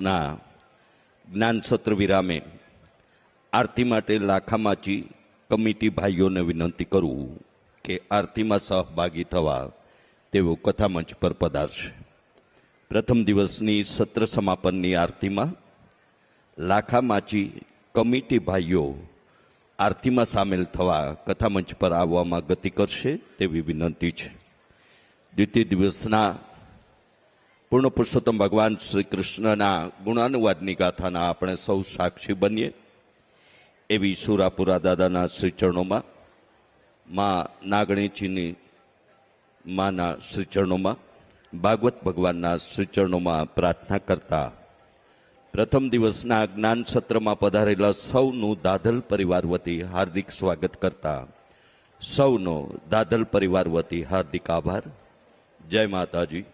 ના, જ્ઞાન સત્ર વિરામે આરતી માટે લાખામાચી કમિટી ભાઈઓને વિનંતી કરું કે આરતીમાં સહભાગી થવા તેઓ કથામંચ પર પધારશે. પ્રથમ દિવસની સત્ર સમાપનની આરતીમાં લાખામાચી કમિટી ભાઈઓ આરતીમાં સામેલ થવા કથામંચ પર આવવામાં ગતિ કરશે તેવી વિનંતી છે. દ્વિતીય દિવસના પૂર્ણ પુરુષોત્તમ ભગવાન શ્રી કૃષ્ણના ગુણાનુવાદની ગાથાના આપણે સૌ સાક્ષી બનીએ એવી સુરાપુરા દાદાના શ્રી ચરણોમાં મા નાગણીજીની માના શ્રી ચરણોમાં ભાગવત ભગવાનના શ્રીચરણોમાં પ્રાર્થના કરતા પ્રથમ દિવસના જ્ઞાન સત્રમાં પધારેલા સૌનું દાદલ પરિવાર વતી હાર્દિક સ્વાગત કરતા સૌનો દાદલ પરિવાર વતી હાર્દિક આભાર. જય માતાજી.